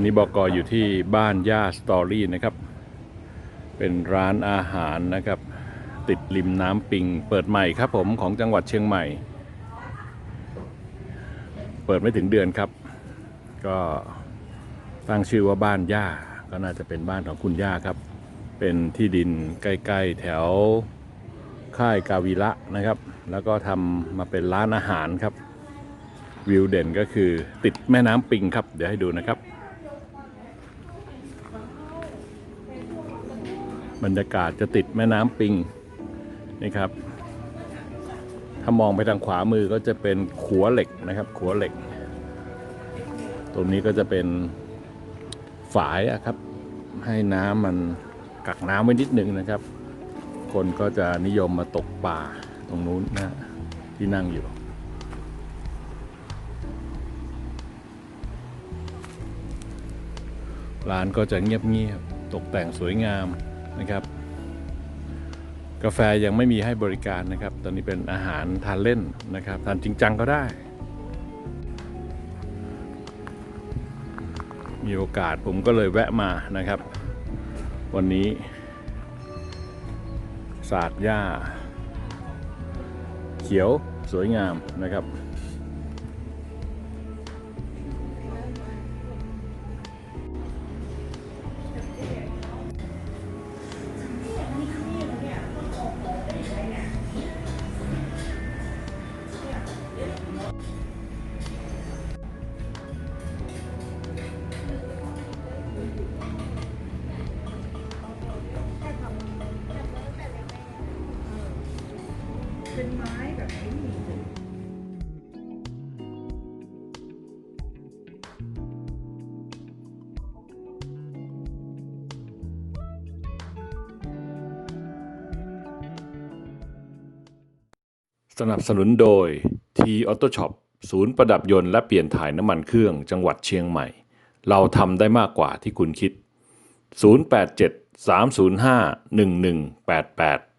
นนี้บอกออยู่ที่บ้านย่าสตอรี่นะครับ เป็นร้านอาหารนะครับ ติดริมน้ำปิง เปิดใหม่ครับผมของจังหวัดเชียงใหม่ เปิดไม่ถึงเดือนครับ ก็ตั้งชื่อว่าบ้านย่าก็น่าจะเป็นบ้านของคุณย่าครับ เป็นที่ดินใกล้ๆแถวค่ายกาวีระนะครับ แล้วก็ทำมาเป็นร้านอาหารครับวิวเด่นก็คือติดแม่น้ำปิงครับ เดี๋ยวให้ดูนะครับ บรรยากาศจะติดแม่น้ำปิงนี่ครับ ถ้ามองไปทางขวามือก็จะเป็นขัวเหล็กนะครับ ขัวเหล็ก ตรงนี้ก็จะเป็นฝายอะครับ ให้น้ำมันกักน้ำไว้นิดหนึ่งนะครับ คนก็จะนิยมมาตกป่าตรงนู้นนะที่นั่งอยู่ร้านก็จะเงียบๆตกแต่งสวยงาม นะครับ กาแฟยังไม่มีให้บริการนะครับ ตอนนี้เป็นอาหารทานเล่นนะครับ ทานจริงจังก็ได้ มีโอกาสผมก็เลยแวะมานะครับ วันนี้ ศาสตร์หญ้า เขียวสวยงามนะครับ เป็นไม้แบบนี้สนับสนุนโดย T Auto Shop ศูนย์ประดับยนต์และเปลี่ยนถ่ายน้ำมันเครื่องจังหวัดเชียงใหม่ เราทำได้มากกว่าที่คุณคิด 087 305 1188